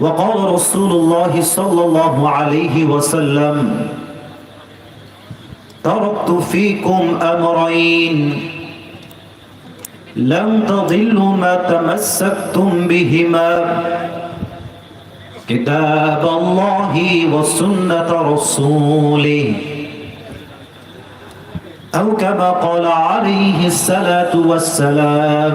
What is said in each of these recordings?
وقال رسول الله صلى الله عليه وسلم تركت فيكم أمرين لن تضلوا ما تمسكتم بهما كتاب الله وسنة رسوله. أو كما قال عليه الصلاة والسلام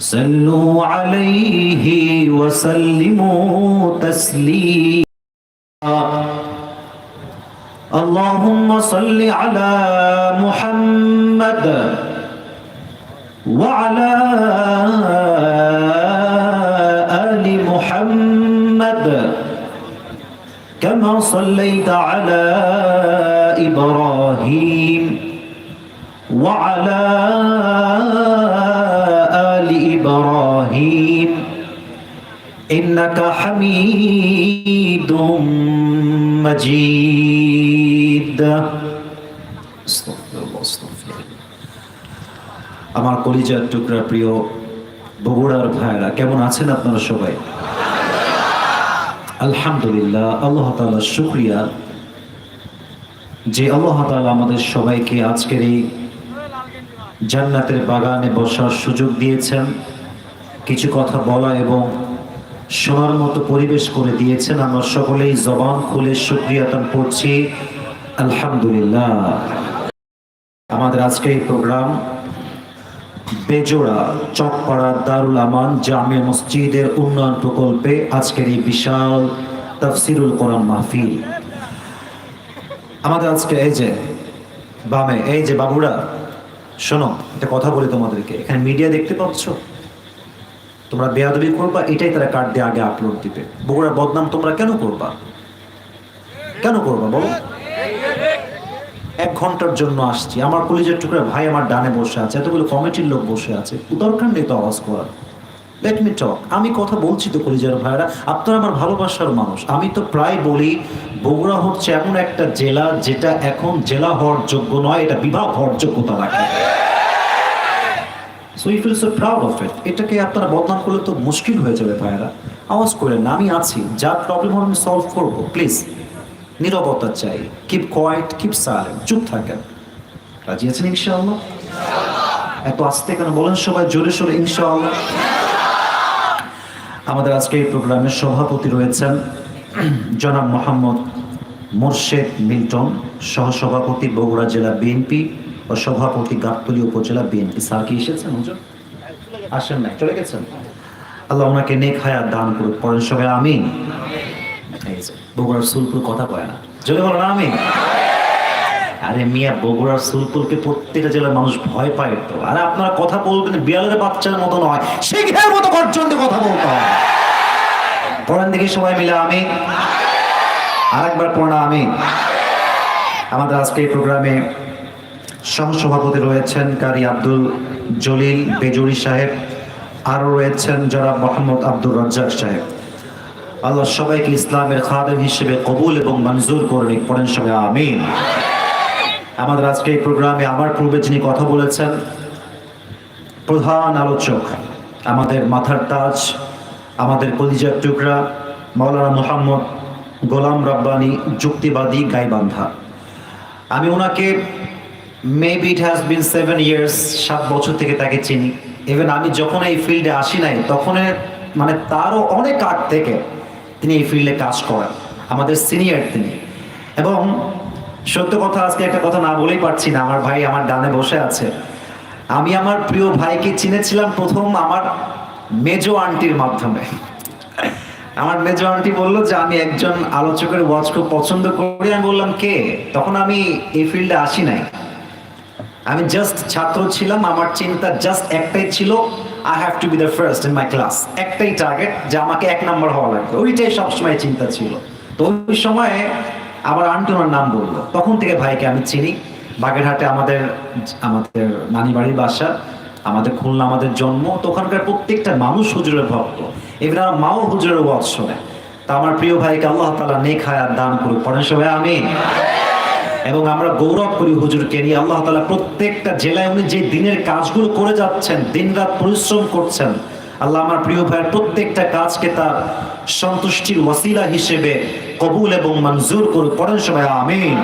صلوا عليه وسلموا تسليما. اللهم صل على محمد وعلى آل محمد. كما صليت على إبراهيم وعلى آل আমার কলিজার টুকরা প্রিয় বগুড়ার ভাইরা কেমন আছেন আপনারা সবাই? আলহামদুলিল্লাহ, আল্লাহ তালা শুক্রিয়া। যে আল্লাহ তালা আমাদের সবাইকে আজকের এই জান্নাতের বাগানে বসার সুযোগ দিয়েছেন। কিছু কথা বলা এবং শোনার মতো পরিবেশ করে দিয়েছেন আমরা সকলেই। জবান খুলে শুক্রিয়াতন করছি। আলহামদুলিল্লাহ। আমাদের আজকে এই প্রোগ্রাম বেজোড়া চকপাড়া দারুল আমান জামে মসজিদের উন্নয়ন প্রকল্পে আজকের এই বিশাল তফসিরুল কোরআন মাহফিল। আমাদের আজকে এই যে বামে, এই যে বাবুরা, শোনো, একটা কথা বলি তোমাদেরকে। এখানে মিডিয়া দেখতে পাচ্ছ? তোমরা বেয়াদবি করবা, এটাই তারা কার্ড দিয়ে আগে আপলোড দিবে। বগুড়ার বদনাম তোমরা কেন করবা? কেন করবা বলো? এক ঘণ্টার জন্য আসছি। আমার কলেজের টুকরা ভাই আমার ডানে বসে আছে, এতগুলো কমিটির লোক বসে আছে। দরকার নেই তো আওয়াজ করার। লেট মি টক আমি কথা বলছি তো কলেজের ভাইরা, আপনারা আমার ভালোবাসার মানুষ। আমি তো প্রায় বলি, বগুড়া হচ্ছে এমন একটা জেলা যেটা এখন জেলা হওয়ার যোগ্য নয়, এটা বিবাহ হওয়ার যোগ্যতা রাখে। So you feel so proud of it এটাকে আপনারা বদনাম করলে তো মুশকিল হয়ে যাবে ভাইরা আওয়াজ করেন, আমি আছি, যা প্রবলেম আমি সলভ করব প্লিজ নীরবতা চাই। কিপ কোয়াইট কিপ সাইলেন্ট চুপ থাকেন। রাজি আছেন ইনশাআল্লাহ? এত আস্তে কেন বলেন সবাই, জোরে সোরে ইনশাআল্লাহ। আমাদের আজকে এই প্রোগ্রামের সভাপতি রয়েছেন জনাব মোহাম্মদ মোর্শেদ মিল্টন, সহসভাপতি বগুড়া জেলা বিএনপি ও সভাপতি গাবতলী উপজেলা বিএনপি। স্যার কি এসেছেন আসেন নাই চলে গেছেন? আল্লাহ ওনাকে নেক হায়াত দান করুক পরের সবাই যে, বগুড়ার সুলপুর কথা কয় না। যদি বলো না আমি আরে মিয়া বগুড়ার সুলপুরকে প্রত্যেকটা জেলার মানুষ ভয় পায় তো। আর আপনারা কথা বলবেন বিড়ালের বাচ্চার মতো নয় শিখের মতো গর্জন কথা বলতে হয়। পড়েন দেখি সবাই মিলে আমি আরেকবার পড়া আমি আমাদের আজকে এই প্রোগ্রামে সহসভাপতি রয়েছেন কারি আব্দুল জলিল বেজুরি সাহেব। আরও রয়েছেন জনাব মোহাম্মদ আব্দুর রাজ্জাক সাহেব। আল্লাহ সবাইকে ইসলামের খাদেম হিসেবে কবুল এবং মঞ্জুর করে পড়েন সবাই, আমিন। আমাদের আজকে এই প্রোগ্রামে আমার পূর্বে যিনি কথা বলেছেন, প্রধান আলোচক, আমাদের মাথার তাজ, আমাদের কলিজার টুকরা, মাওলানা মোহাম্মদ গোলাম রাব্বানি, যুক্তিবাদী গাইবান্ধা। আমি ওনাকে maybe it has been seven years সাত বছর থেকে তাকে চিনি। ইভেন আমি যখন এই ফিল্ডে আসি নাই, তখন মানে তারও অনেক আগ থেকে তিনি এই ফিল্ডে কাজ করেন, আমাদের সিনিয়র তিনি। এবং সত্য কথা, আজকে একটা কথা না বলেই পারছি না, আমার ভাই আমার ডানে বসে আছে। আমি আমার প্রিয় ভাইকে চিনেছিলাম প্রথম আমার মেজো আন্টির মাধ্যমে। আমার মেজো আন্টি বলল যে, আমি একজন আলোচকের ওয়াচ খুব পছন্দ করি। আমি বললাম, কে? তখন আমি এই ফিল্ডে আসি নাই। আমি জাস্ট ছাত্র ছিলাম, আমার চিন্তা জাস্ট একটাই ছিল I have to be the first in my class একটাই টার্গেট যে আমাকে এক নম্বর হওয়া লাগবে। ওইটাই সবসময় চিন্তা ছিল। তো ওই সময়ে আমার আন্টি ওনার নাম বলল। তখন থেকে ভাইকে আমি চিনি। বাগেরহাটে আমাদের আমাদের নানি বাড়ির বাসা, আমাদের খুলনা আমাদের জন্ম। তো ওখানকার প্রত্যেকটা মানুষ হুজুরের ভক্ত। এবার আমার মাও হুজুরের ওয়াজ শোনে। তা আমার প্রিয় ভাইকে আল্লাহ তালা নেক হায়াত দান করুক। পড়েন সবাই আমি এবং আমরা গৌরব করি হুজুরকে নিয়ে। আল্লাহ তালা প্রত্যেকটা জেলায় উনি যে দিনের কাজগুলো করে যাচ্ছেন, দিনরাত পরিশ্রম করছেন, আল্লাহ আমার প্রিয় ভাইয়ের প্রত্যেকটা কাজকে তার সন্তুষ্টির ওয়াসিলা হিসেবে কবুল এবং মঞ্জুর করুক পড়েন সবাই, আমিন।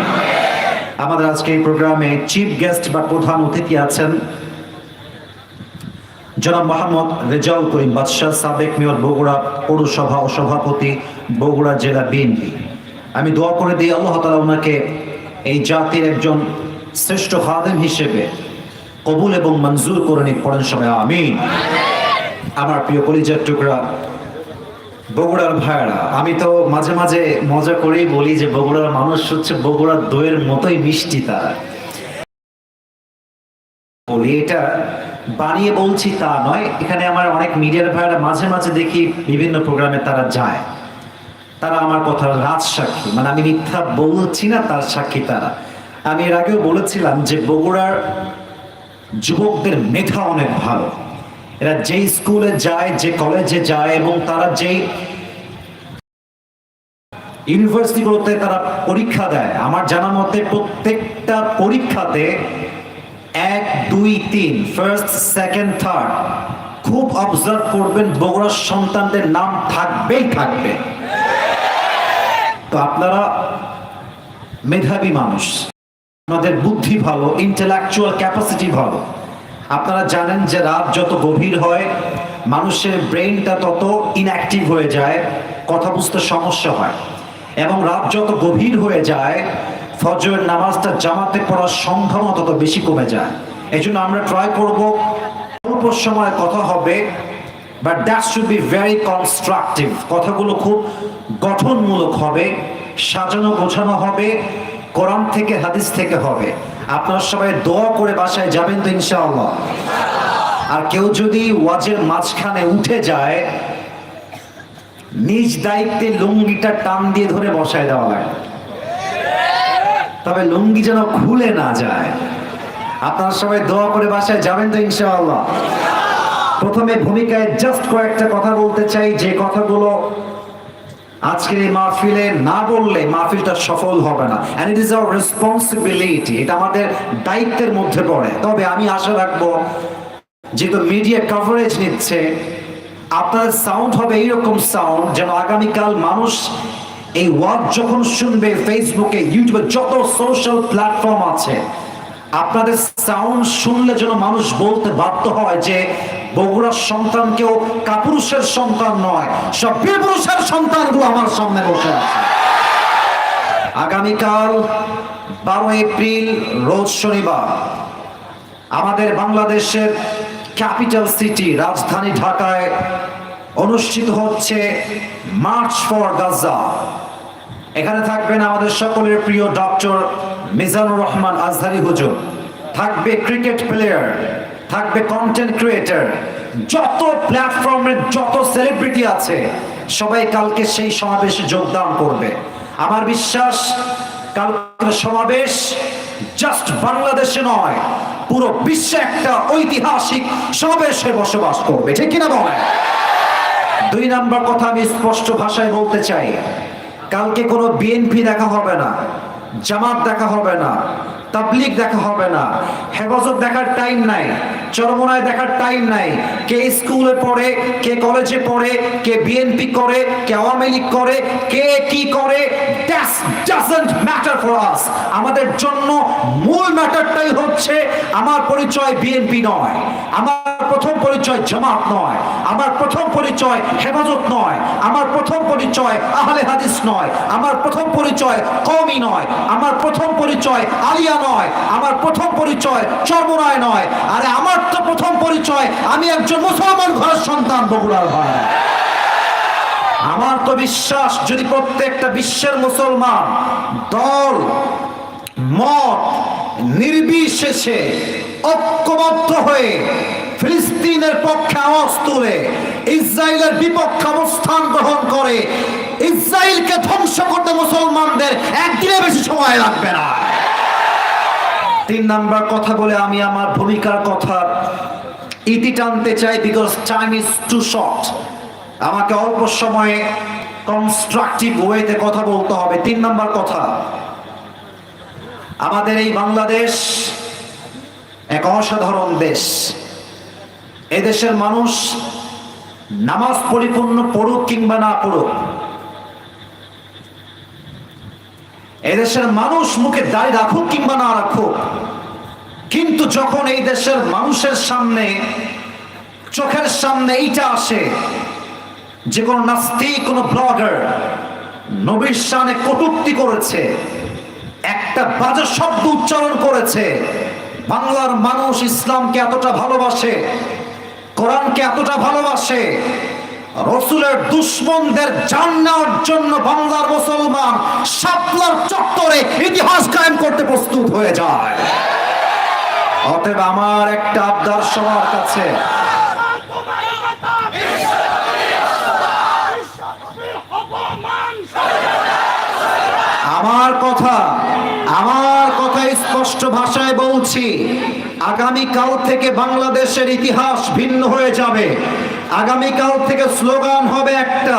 আমাদের আজকে এই প্রোগ্রামে চিফ গেস্ট বা প্রধান অতিথি আছেন জনাব মোহাম্মদ রেজাউল করিম বাদশাহ, সাবেক মেয়র বগুড়া পৌরসভা ও সভাপতি বগুড়া জেলা বিএনপি। আমি দোয়া করে দিই আল্লাহ তালা ওনাকে এই জাতির একজন শ্রেষ্ঠ খাদেম হিসেবে কবুল এবং মঞ্জুর করে নিক পড়েন সবাই, আমিন। আমার প্রিয় কলিজার টুকরা, বগুড়ার ভাইয়ারা, আমি তো মাঝে মাঝে মজা করেই বলি যে বগুড়ার মানুষ হচ্ছে বগুড়ার দইয়ের মতোই মিষ্টি তারা। বলি এটা বানিয়ে বলছি তা নয়, এখানে আমার অনেক মিডিয়ার ভাইরা মাঝে মাঝে দেখি বিভিন্ন প্রোগ্রামে তারা যায়। তারা আমার কথা রাজ সাক্ষী মানে আমি মিথ্যা বলছি না, তার সাক্ষী তারা। আমি এর আগেও বলেছিলাম যে বগুড়ার যুবকদের মেধা অনেক ভালো। এরা যেই স্কুলে যায়, যে কলেজে যায় এবং তারা যেই ইউনিভার্সিটিগুলোতে তারা পরীক্ষা দেয়, আমার জানা মতে প্রত্যেকটা পরীক্ষাতে এক, দুই, তিন ফার্স্ট সেকেন্ড থার্ড খুব অবজার্ভ করবেন বগুড়ার সন্তানদের নাম থাকবেই থাকবে। তো আপনারা মেধাবী মানুষ। আপনাদের বুদ্ধি ভালো ইন্টেলেকচুয়াল ক্যাপাসিটি ভালো। আপনারা জানেন যে রাত যত গভীর হয়, মানুষের ব্রেনটা তত ইনঅ্যাক্টিভ হয়ে যায়, কথা বুঝতে সমস্যা হয়। এবং রাত যত গভীর হয়ে যায়, ফজরের নামাজটা জামাতে পড়ার সম্ভাবনা তত বেশি কমে যায়। এই আমরা ট্রাই করব, অল্প সময় কথা হবে but that should be very constructive কথাগুলো খুব গঠনমূলক হবে, সাজানো গোছানো হবে, কোরআন থেকে হাদিস থেকে হবে। আপনারা সবাই দোয়া করে বাসায় যাবেন তো ইনশাআল্লাহ। আর কেউ যদি ওয়াজের মাঝখানে উঠে যায়, নিজ দায়িত্বে লুঙ্গিটা টান দিয়ে ধরে বসায় দেওয়া লাগে। তবে লুঙ্গি যেন খুলে না যায়। আপনারা সবাই দোয়া করে বাসায় যাবেন তো ইনশাআল্লাহ। প্রথমে ভূমিকায় জাস্ট কয়েকটা কথা বলতে চাই, যে কথাগুলো আজকের এই মাহফিলে না বললে মাহফিলটা সফল হবে না। And it is our responsibility এটা আমাদের দায়িত্বের মধ্যে পড়ে। তবে আমি আশা রাখব, যেহেতু মিডিয়া কভারেজ নিচ্ছে, আপনার সাউন্ড হবে এইরকম সাউন্ড যেন আগামীকাল মানুষ এই ওয়ার্ড যখন শুনবে ফেসবুকে ইউটিউবে যত সোশ্যাল প্ল্যাটফর্ম আছে, আপনাদের সাউন্ড শুনলে যেন মানুষ বলতে বাধ্য হয় যে বগুড়ার সন্তান কেউ কাপুরুষের সন্তান নয়, সব বীরপুরুষের সন্তানগুলো আমার সামনে বসে আছে। আগামীকাল বারো এপ্রিল, রোজ শনিবার, আমাদের বাংলাদেশের ক্যাপিটাল সিটি, রাজধানী ঢাকায় অনুষ্ঠিত হচ্ছে মার্চ ফর গাজা। এখানে থাকবেন আমাদের সকলের প্রিয় ডক্টর মিজানুর রহমান আজহারি হুজুর। থাকবে ক্রিকেট প্লেয়ার। থাকবে কন্টেন্ট ক্রিয়েটর যত প্ল্যাটফর্মের যত সেলিব্রিটি আছে, সবাই কালকে সেই সমাবেশে যোগদান করবে। আমার বিশ্বাস, কালকের সমাবেশ জাস্ট বাংলাদেশে নয়, পুরো বিশ্বে একটা ঐতিহাসিক সমাবেশে বসবাস করবে। ঠিক কিনা বলেন? দুই নাম্বার কথা আমি স্পষ্ট ভাষায় বলতে চাই। কালকে কোনো বিএনপি দেখা হবে না, জামাত দেখা হবে না তাবলিগ দেখা হবে না। হেফাজত দেখার টাইম নাই। চরমনায় দেখার টাইম নাই। কে স্কুলে পড়ে, কে কলেজে পড়ে, কে বিএনপি করে, কে আওয়ামী লীগ করে, কে কি করে ম্যাটার ফর আস আমাদের জন্য মূল ম্যাটারটাই হচ্ছে আমার পরিচয় বিএনপি নয়। আমার প্রথম পরিচয় জামাত নয়। আমার প্রথম পরিচয় হেফাজত নয়। আমার প্রথম পরিচয় আহলে হাদিস নয়। আমার প্রথম পরিচয় কমই নয়। আমার প্রথম পরিচয় আলিয়া নয়, আমার প্রথম পরিচয় চর্মনায় নয়। আরে আমার তো প্রথম পরিচয়, আমি একজন মুসলমান ঘরের সন্তান, বগুড়ার ভাই। আমার তো বিশ্বাস, যদি প্রত্যেকটা বিশ্বের মুসলমান দল, মত নির্বিশেষে ঐক্যবদ্ধ হয়ে ফিলিস্তিনের পক্ষে আওয়াজ তুলে ইসরায়েলের বিপক্ষে অবস্থান গ্রহণ করে, ইসরায়েলকে ধ্বংস করতে মুসলমানদের একদিনে বেশি সময় লাগবে না। তিন নাম্বার কথা বলে আমি আমার ভূমিকার কথা ইতি টানতে চাই because time is too short আমাকে অল্প সময়ে কনস্ট্রাকটিভ ওয়েতে কথা বলতে হবে। তিন নাম্বার কথা, আমাদের এই বাংলাদেশ এক অসাধারণ দেশ। এদেশের মানুষ নামাজ পরিপূর্ণ পড়ুক কিংবা না পড়ুক এদেশের মানুষ মুখে দাঁড়িয়ে রাখুক কিংবা না রাখুক, কিন্তু যখন এই দেশের মানুষের সামনে, চোখের সামনে এইটা আসে, যে কোনো নাস্তিক, কোনো ব্লগার নবীর সামনে কটুক্তি করেছে, একটা বাজে শব্দ উচ্চারণ করেছে, বাংলার মানুষ ইসলামকে এতটা ভালোবাসে, কোরআনকে এতটা ভালোবাসে রসুলের দুশ্মনদের জান নেওয়ার জন্য বাংলার মুসলমান শাপলার চত্বরে ইতিহাস কায়েম করতে প্রস্তুত হয়ে যায়। অতএব আমার একটা আবদার সবার কাছে। আমার কথা আমার কথা স্পষ্ট ভাষায় বলছি আগামী কাল থেকে বাংলাদেশের ইতিহাস ভিন্ন হয়ে যাবে। আগামী কাল থেকে স্লোগান হবে একটা।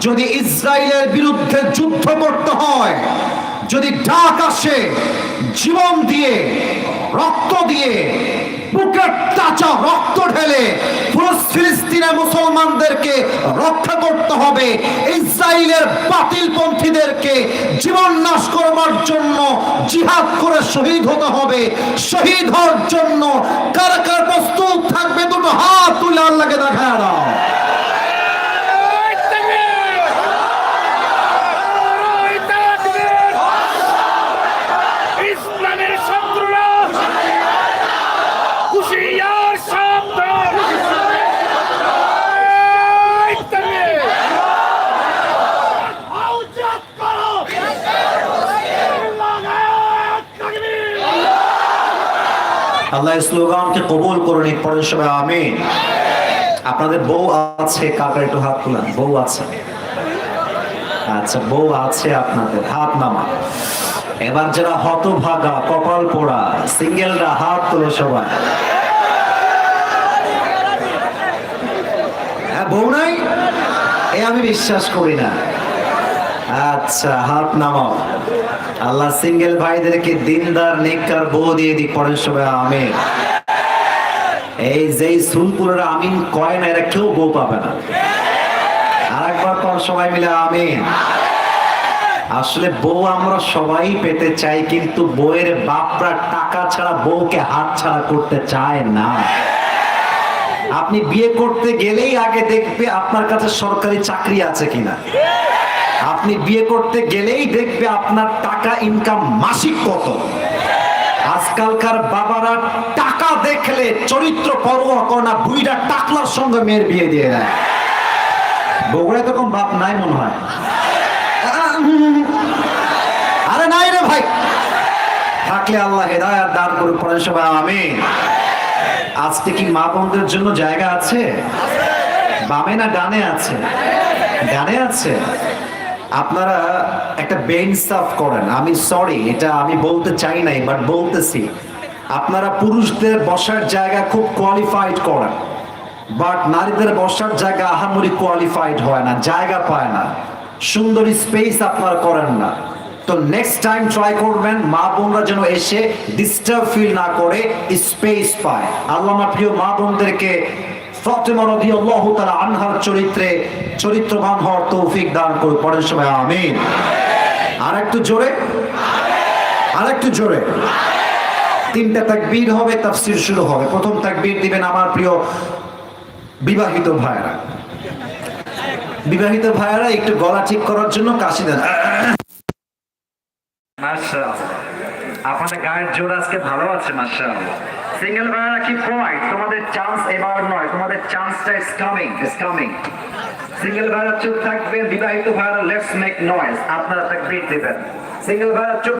যদি ইসরায়েলের বিরুদ্ধে যুদ্ধ করতে হয়, যদি ডাক আসে, জীবন দিয়ে, রক্ত দিয়ে বুকের তাজা রক্ত ঢেলে পুরো ফিলিস্তিনের মুসলমানদেরকে রক্ষা করতে হবে। ইসরায়েলের বাতিলপন্থীদেরকে জীবন নাশ করবার জন্য জিহাদ করে শহীদ হতে হবে। শহীদ হওয়ার জন্য কার কার প্রস্তুত থাকবে দুটো হাত তুলে আল্লাহকে দেখা দাও ইসলামের শত্রুরা হুশিয়ার সাবধান এই তাকবীর! আউজাত করো! লাগাত তাকবীর! আল্লাহ স্লোগানকে কবুল করুন এই পরের সবাই আমি আপনাদের বউ আছে কাকার একটু হাত তুলেন? বউ আছে। আচ্ছা বউ আছে আপনাদের, হাত নামা এবার যারা হতভাগা, কপাল পোড়া, সিঙ্গেলরা হাত তোলো সবাই। হ্যাঁ বউ নাই? এ আমি বিশ্বাস করি না। আচ্ছা হাত নামাও। আল্লাহ সিঙ্গেল ভাইদেরকে দিনদার, নেককার বউ দিয়ে দিক, পরের সবাই আমি এই যেই সুলপুরের আমিন কয় না, এরা কেউ বউ পাবে না। আর একবার পর সবাই মিলে আমিন। আসলে বউ আমরা সবাই পেতে চাই, কিন্তু বউয়ের বাপরা টাকা ছাড়া বউকে হাত ছাড়া করতে চায় না। আপনি বিয়ে করতে গেলেই আগে দেখবে আপনার কাছে সরকারি চাকরি আছে কিনা। আপনি বিয়ে করতে গেলেই দেখবে আপনার টাকা ইনকাম মাসিক কত। আজকালকার বাবারা টাকা দেখলে চরিত্র পরোয়া করে না বুইরা টাকলার সঙ্গে মেয়ের বিয়ে দিয়ে দেয়। বগুড়ায় তো কম বাপ নাই মনে হয়। আরে নাই রে ভাই। থাকলে আল্লাহ হেদায়াত দান করুন পরে সবাই আমি আজকে কি মা বোনদের জন্য জায়গা আছে? বামে না ডানে আছে? ডানে আছে? আপনারা একটা বেইনসাফ করেন। আমি সরি এটা আমি বলতে চাই নাই বাট বলতেছি। আপনারা পুরুষদের বসার জায়গা খুব কোয়ালিফাইড করেন। বাট নারীদের বসার জায়গা আহামরি কোয়ালিফাইড হয় না, জায়গা পায় না। সুন্দর স্পেস আপনারা করেন না। তো নেক্সট টাইম ট্রাই করবেন, মা বোনরা যেন এসে ডিস্টার্ব ফিল না করে স্পেস পায়। আল্লাহ আমার প্রিয় মা বোনদেরকে আনহার চরিত্রে চরিত্রবান হওয়ার তৌফিক দান করুন। পরের সময় আমিন। আর একটু জোরে? আর একটু জোরে। তিনটা তাকবীর হবে, তাফসীর শুরু হবে। প্রথম তাকবীর দিবেন আমার প্রিয় বিবাহিত ভাইরা বিবাহিত ভাইরা একটু গলা ঠিক করার জন্য কাশি দেন। আপনাদের গায়ের জোর আজকে ভালো আছে, মাশাআল্লাহ। সিঙ্গেল ভাইরা কি পয়েন্ট তোমাদের চান্স এবার নয়। তোমাদের চান্সটা is coming is coming single ভাইরা চুপ থাকবে বিবাহিত ভাইরা লেটস মেক নয়েজ আপনারা তাকবীর দিবেন। সিঙ্গেল ভাইরা চুপ